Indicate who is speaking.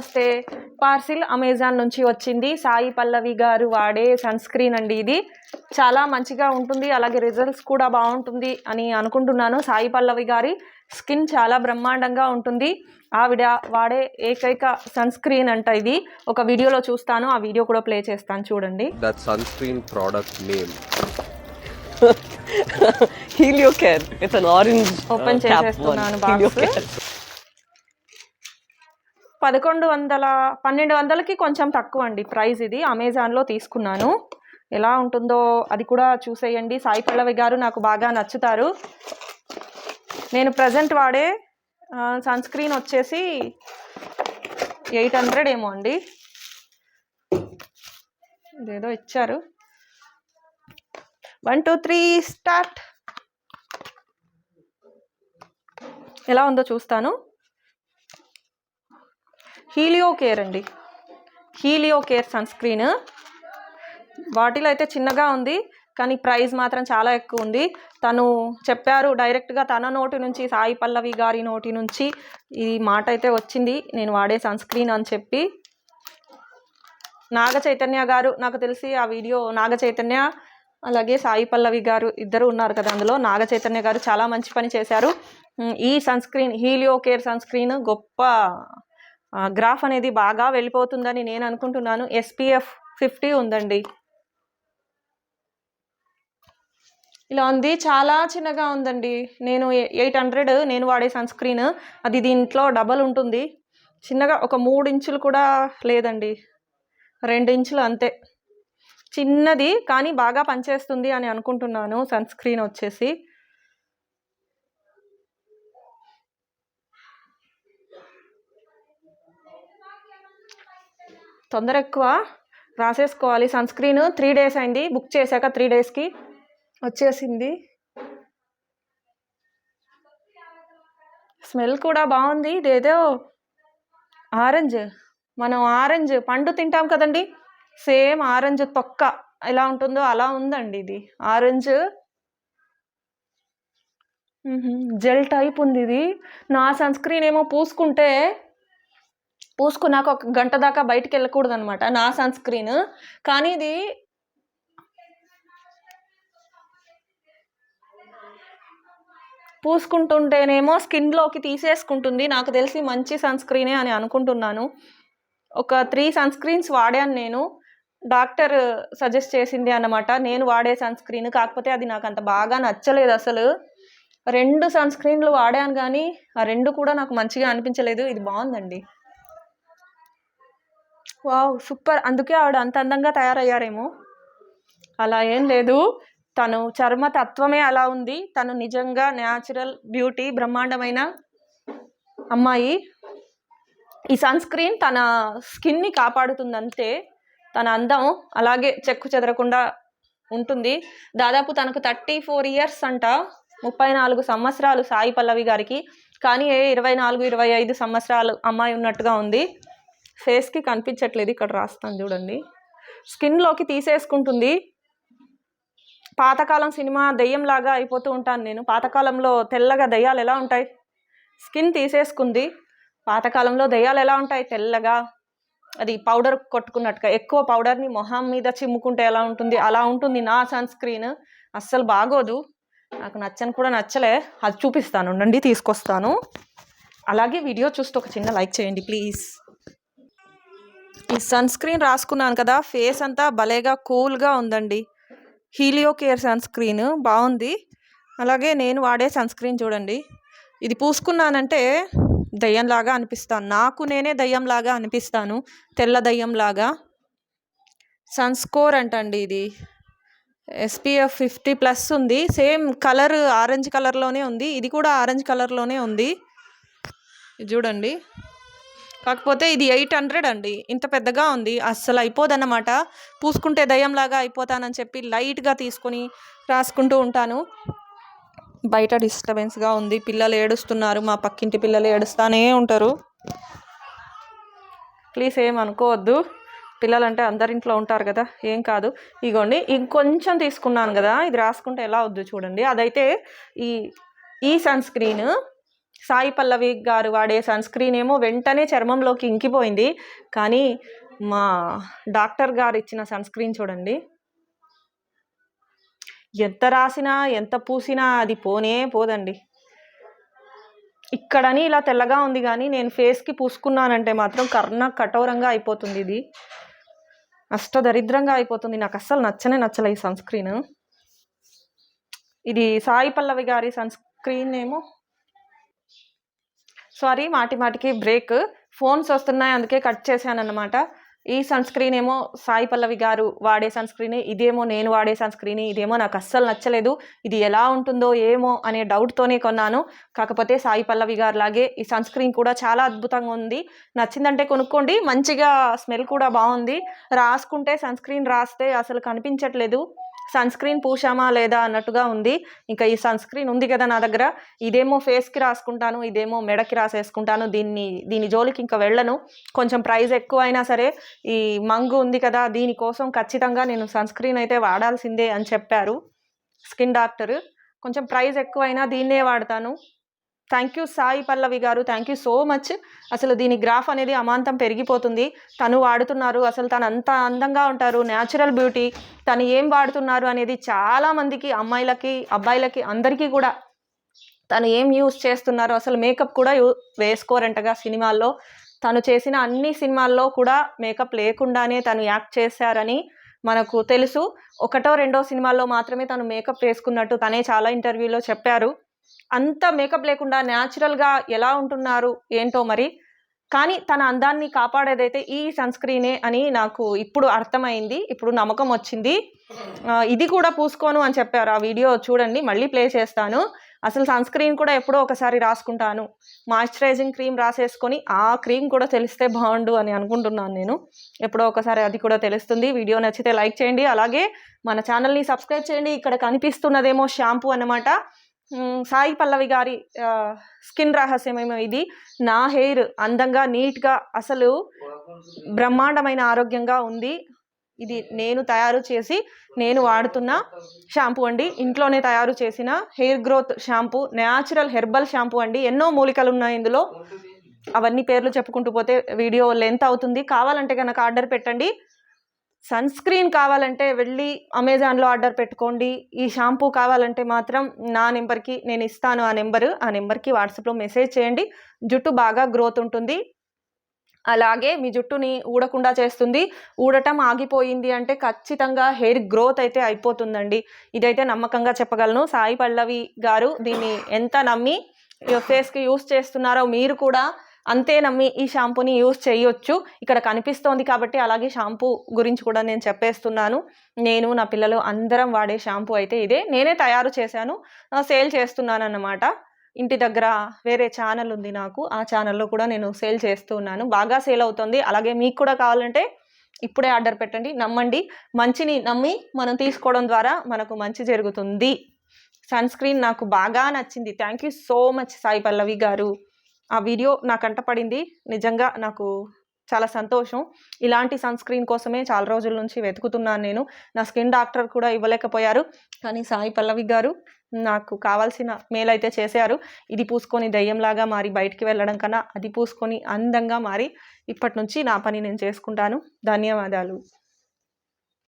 Speaker 1: నమస్తే. Parcel Amazon నుంచి వచ్చింది. సాయి పల్లవి గారు వాడే సన్ స్క్రీన్ అండి ఇది. చాలా మంచిగా ఉంటుంది. అలాగే రిజల్ట్స్ కూడా బాగుంటుంది అని అనుకుంటున్నాను. సాయి పల్లవి గారి స్కిన్ చాలా బ్రహ్మాండంగా ఉంటుంది. ఆవిడ వాడే ఏకైక సన్ స్క్రీన్ అంట ఇది. ఒక వీడియోలో చూస్తాను. ఆ వీడియో కూడా ప్లే చేస్తాను. చూడండి.
Speaker 2: Uh, cap one.
Speaker 1: చేసేస్తున్నాను box. పదకొండు వందల పన్నెండు వందలకి కొంచెం తక్కువ అండి ప్రైస్ ఇది. అమెజాన్లో తీసుకున్నాను. ఎలా ఉంటుందో అది కూడా చూసేయండి. సాయి పల్లవి గారు నాకు బాగా నచ్చుతారు. నేను ప్రజెంట్ వాడే సన్ స్క్రీన్ వచ్చేసి ఎయిట్ హండ్రెడ్ ఏమో అండి. ఇదేదో ఇచ్చారు. One two three start. ఎలా ఉందో చూస్తాను. హీలియో కేర్ అండి. హీలియో కేర్ సన్ స్క్రీన్ వాటిలో అయితే చిన్నగా ఉంది కానీ ప్రైస్ మాత్రం చాలా ఎక్కువ ఉంది. తను చెప్పారు డైరెక్ట్గా తన నోటి నుంచి సాయి పల్లవి గారి నోటి నుంచి ఈ మాట అయితే వచ్చింది. నేను వాడే సన్ స్క్రీన్ అని చెప్పి. నాగ చైతన్య గారు నాకు తెలిసి ఆ వీడియో నాగ చైతన్య అలాగే సాయి పల్లవి గారు ఇద్దరు ఉన్నారు కదా అందులో. నాగ చైతన్య గారు చాలా మంచి పని చేశారు. ఈ sun screen Heliocare sun screen గొప్ప గ్రాఫ్ అనేది బాగా వెళ్ళిపోతుందని నేను అనుకుంటున్నాను. ఎస్పీఎఫ్ ఫిఫ్టీ ఉందండి. ఇలా ఉంది. చాలా చిన్నగా ఉందండి. నేను ఎయిట్ హండ్రెడ్ నేను వాడే సన్ స్క్రీన్. అది దీంట్లో డబల్ ఉంటుంది. చిన్నగా ఒక మూడు ఇంచులు కూడా లేదండి. రెండు ఇంచులు అంతే. చిన్నది కానీ బాగా పనిచేస్తుంది అని అనుకుంటున్నాను సన్ స్క్రీన్ వచ్చేసి. తొందర ఎక్కువ రాసేసుకోవాలి. సన్ స్క్రీన్ త్రీ డేస్ అయింది. బుక్ చేశాక త్రీ డేస్కి వచ్చేసింది. స్మెల్ కూడా బాగుంది. ఇదేదో ఆరెంజ్. మనం ఆరెంజ్ పండు తింటాం కదండి. సేమ్ ఆరెంజ్ తొక్క ఎలా ఉంటుందో అలా ఉందండి ఇది. ఆరెంజ్. జెల్ టైప్ ఉంది ఇది. నా సన్ స్క్రీన్ ఏమో పూసుకుంటే పూసుకున్నాక ఒక గంట దాకా బయటికి వెళ్ళకూడదు అనమాట నా సన్ స్క్రీన్ కానీ ఇది పూసుకుంటుంటేనేమో స్కిన్లోకి తీసేసుకుంటుంది నాకు తెలిసి మంచి సన్ స్క్రీనే అని అనుకుంటున్నాను. ఒక త్రీ సన్ స్క్రీన్స్ వాడాను నేను డాక్టర్ సజెస్ట్ చేసింది అన్నమాట నేను వాడే సన్ స్క్రీన్ కాకపోతే అది నాకు అంత బాగా నచ్చలేదు అసలు. రెండు సన్ స్క్రీన్లు వాడాను కానీ ఆ రెండు కూడా నాకు మంచిగా అనిపించలేదు ఇది బాగుందండి. Wow super. అందుకే ఆవిడ అంత అందంగా తయారయ్యారేమో. అలా ఏం లేదు. తను చర్మ తత్వమే అలా ఉంది. తను నిజంగా న్యాచురల్ బ్యూటీ బ్రహ్మాండమైన అమ్మాయి. ఈ సన్ స్క్రీన్ తన స్కిన్ని కాపాడుతుంది అంతే తన అందం అలాగే చెక్కు చెదరకుండా ఉంటుంది. దాదాపు తనకు థర్టీ ఫోర్ ఇయర్స్ అంట. ముప్పై నాలుగు సంవత్సరాలు సాయి పల్లవి గారికి. కానీ ఏ ఇరవై నాలుగు ఇరవై ఐదు సంవత్సరాలు అమ్మాయి ఉన్నట్టుగా ఉంది. ఫేస్కి కనిపించట్లేదు ఇక్కడ రాస్తాను చూడండి. స్కిన్లోకి తీసేసుకుంటుంది. పాతకాలం సినిమా దెయ్యంలాగా అయిపోతూ ఉంటాను నేను. పాతకాలంలో తెల్లగా దెయ్యాలు ఎలా ఉంటాయి? స్కిన్ తీసేసుకుంది. పాతకాలంలో దెయ్యాలు ఎలా ఉంటాయి? తెల్లగా. అది పౌడర్ కొట్టుకున్నట్టుగా. ఎక్కువ పౌడర్ని మొహం మీద చిమ్ముకుంటే ఎలా ఉంటుంది? అలా ఉంటుంది నా సన్ స్క్రీన్. అస్సలు బాగోదు. నాకు నచ్చని కూడా నచ్చలే. అది చూపిస్తాను. ఉండండి తీసుకొస్తాను. అలాగే వీడియో చూస్తూ ఒక చిన్న లైక్ చేయండి ప్లీజ్. ఈ సన్ స్క్రీన్ రాసుకున్నాను కదా ఫేస్ అంతా భలేగా కూల్గా ఉందండి. హీలియో కేర్ సన్ స్క్రీన్ బాగుంది. అలాగే నేను వాడే సన్ స్క్రీన్ చూడండి. ఇది పూసుకున్నానంటే దయ్యంలాగా అనిపిస్తాను. నాకు నేనే దయ్యంలాగా అనిపిస్తాను. తెల్ల దయ్యంలాగా. సన్ స్కోర్ అంటండి ఇది. ఎస్పీఎఫ్ ఫిఫ్టీ ప్లస్ ఉంది. సేమ్ కలర్ ఆరెంజ్ కలర్లోనే ఉంది. ఇది కూడా ఆరెంజ్ కలర్లోనే ఉంది. చూడండి. కాకపోతే ఇది ఎయిట్ హండ్రెడ్ అండి. ఇంత పెద్దగా ఉంది. అస్సలు అయిపోదన్నమాట. పూసుకుంటే దయ్యంలాగా అయిపోతానని చెప్పి లైట్గా తీసుకొని రాసుకుంటూ ఉంటాను. బయట డిస్టర్బెన్స్గా ఉంది. పిల్లలు ఏడుస్తున్నారు. మా పక్కింటి పిల్లలు ఏడుస్తానే ఉంటారు. ప్లీజ్ ఏం అనుకోవద్దు. పిల్లలంటే అందరింట్లో ఉంటారు కదా. ఏం కాదు. ఇగోండి. ఇంకొంచెం తీసుకున్నాను కదా. ఇది రాసుకుంటే ఎలా వద్దు చూడండి. అదైతే ఈ ఈ సన్ స్క్రీన్ సాయి పల్లవి గారు వాడే సన్ స్క్రీన్ ఏమో వెంటనే చర్మంలోకి ఇంకిపోయింది. కానీ మా డాక్టర్ గారు ఇచ్చిన సన్ స్క్రీన్ చూడండి. ఎంత రాసినా ఎంత పూసినా అది పోనే పోదండి. ఇక్కడని ఇలా తెల్లగా ఉంది కానీ నేను ఫేస్కి పూసుకున్నానంటే మాత్రం కర్ణ కఠోరంగా అయిపోతుంది ఇది. అష్టదరిద్రంగా అయిపోతుంది. నాకు అస్సలు నచ్చనే నచ్చలే ఈ సన్ స్క్రీన్. ఇది సాయి పల్లవి గారి సన్ స్క్రీన్ ఏమో సారీ మాటి మాటికి బ్రేక్ ఫోన్స్ వస్తున్నాయి అందుకే కట్ చేశాను అన్నమాట ఈ సన్ స్క్రీన్ ఏమో సాయి పల్లవి గారు వాడే సన్ స్క్రీన్ ఇదేమో నేను వాడే సన్ స్క్రీన్ ఇదేమో నాకు అస్సలు నచ్చలేదు. ఇది ఎలా ఉంటుందో ఏమో అనే డౌట్తోనే కొన్నాను. కాకపోతే సాయి పల్లవి గారు లాగే ఈ సన్ స్క్రీన్ కూడా చాలా అద్భుతంగా ఉంది. నచ్చిందంటే కొనుక్కోండి మంచిగా స్మెల్ కూడా బాగుంది. రాసుకుంటే సన్ స్క్రీన్ రాస్తే అసలు కనిపించట్లేదు. సన్ స్క్రీన్ పూసామా లేదా అన్నట్టుగా ఉంది. ఇంకా ఈ సన్ స్క్రీన్ ఉంది కదా నా దగ్గర. ఇదేమో ఫేస్కి రాసుకుంటాను ఇదేమో మెడకి రాసేసుకుంటాను దీన్ని దీని జోలికి ఇంకా వెళ్ళను. కొంచెం ప్రైస్ ఎక్కువ అయినా సరే ఈ మంగు ఉంది కదా దీనికోసం ఖచ్చితంగా నేను సన్ స్క్రీన్ అయితే వాడాల్సిందే అని చెప్పారు. Skin doctor. కొంచెం ప్రైస్ ఎక్కువైనా దీన్నే వాడతాను. థ్యాంక్ యూ సాయి పల్లవి గారు థ్యాంక్ యూ సో మచ్. అసలు దీని గ్రాఫ్ అనేది అమాంతం పెరిగిపోతుంది. తను వాడుతున్నారు అసలు తను అంత అందంగా ఉంటారు న్యాచురల్ బ్యూటీ తను ఏం వాడుతున్నారు అనేది చాలామందికి అమ్మాయిలకి అబ్బాయిలకి అందరికీ కూడా. తను ఏం యూస్ చేస్తున్నారు అసలు మేకప్ కూడా యూ వేసుకోరంటగా సినిమాల్లో. తను చేసిన అన్ని సినిమాల్లో కూడా మేకప్ లేకుండానే తను యాక్ట్ చేశారని మనకు తెలుసు. ఒకటో రెండో సినిమాల్లో మాత్రమే తను మేకప్ వేసుకున్నట్టు తనే చాలా ఇంటర్వ్యూలో చెప్పారు. అంత మేకప్ లేకుండా న్యాచురల్గా ఎలా ఉంటున్నారు ఏంటో మరి? కానీ తన అందాన్ని కాపాడేదైతే ఈ సన్ స్క్రీనే అని నాకు ఇప్పుడు అర్థమైంది ఇప్పుడు నమ్మకం వచ్చింది. ఇది కూడా పూసుకోను అని చెప్పారు ఆ వీడియో. చూడండి మళ్ళీ ప్లే చేస్తాను. అసలు సన్ స్క్రీన్ కూడా ఎప్పుడో ఒకసారి రాసుకుంటాను. మాయిశ్చరైజింగ్ క్రీమ్ రాసేసుకొని ఆ క్రీమ్ కూడా తెలిస్తే బాగుండు అని అనుకుంటున్నాను నేను. ఎప్పుడో ఒకసారి అది కూడా తెలుస్తుంది. వీడియో నచ్చితే లైక్ చేయండి. అలాగే మన ఛానల్ని సబ్స్క్రైబ్ చేయండి. ఇక్కడ కనిపిస్తున్నదేమో షాంపూ అన్నమాట. సాయి పల్లవి గారి స్కిన్ స్కిన్ రహస్యమేమో ఇది. నా హెయిర్ అందంగా నీట్గా అసలు బ్రహ్మాండమైన ఆరోగ్యంగా ఉంది. ఇది నేను తయారు చేసి నేను వాడుతున్న షాంపూ అండి. ఇంట్లోనే తయారు చేసిన hair growth shampoo natural herbal shampoo అండి. ఎన్నో మూలికలు ఉన్నాయి ఇందులో. అవన్నీ పేర్లు చెప్పుకుంటూ పోతే వీడియో లెంత్ అవుతుంది. కావాలంటే కనుక ఆర్డర్ పెట్టండి. సన్ స్క్రీన్ కావాలంటే వెళ్ళి అమెజాన్లో ఆర్డర్ పెట్టుకోండి. ఈ షాంపూ కావాలంటే మాత్రం నా నెంబర్కి నేను ఇస్తాను. ఆ నెంబరు ఆ నెంబర్కి వాట్సాప్లో మెసేజ్ చేయండి. జుట్టు బాగా గ్రోత్ ఉంటుంది. అలాగే మీ జుట్టుని ఊడకుండా చేస్తుంది. ఊడటం ఆగిపోయింది అంటే ఖచ్చితంగా హెయిర్ గ్రోత్ అయితే అయిపోతుందండి. ఇదైతే నమ్మకంగా చెప్పగలను. సాయి పల్లవి గారు దీన్ని ఎంత నమ్మి ఫేస్కి యూస్ చేస్తున్నారో మీరు కూడా అంతే నమ్మి ఈ షాంపూని యూస్ చేయొచ్చు. ఇక్కడ కనిపిస్తోంది కాబట్టి అలాగే షాంపూ గురించి కూడా నేను చెప్పేస్తున్నాను. నేను నా పిల్లలు అందరం వాడే షాంపూ అయితే ఇదే. నేనే తయారు చేశాను. సేల్ చేస్తున్నాను అన్నమాట ఇంటి దగ్గర వేరే ఛానల్ ఉంది నాకు. ఆ ఛానల్లో కూడా నేను సేల్ చేస్తున్నాను. బాగా సేల్ అవుతుంది. అలాగే మీకు కూడా కావాలంటే ఇప్పుడే ఆర్డర్ పెట్టండి. నమ్మండి. మంచిని నమ్మి మనం తీసుకోవడం ద్వారా మనకు మంచి జరుగుతుంది. సన్ స్క్రీన్ నాకు బాగా నచ్చింది. Thank you so much Sai Pallavi గారు. ఆ వీడియో నాకు అంటపడింది నిజంగా నాకు చాలా సంతోషం. ఇలాంటి సన్ స్క్రీన్ కోసమే చాలా రోజుల నుంచి వెతుకుతున్నాను నేను. నా స్కిన్ డాక్టర్ కూడా ఇవ్వలేకపోయారు. కానీ సాయి పల్లవి గారు నాకు కావాల్సిన మేలైతే చేశారు. ఇది పూసుకొని దయ్యంలాగా మారి బయటికి వెళ్ళడం కన్నా అది పూసుకొని అందంగా మారి ఇప్పటి నుంచి నా పని నేను చేసుకుంటాను. ధన్యవాదాలు.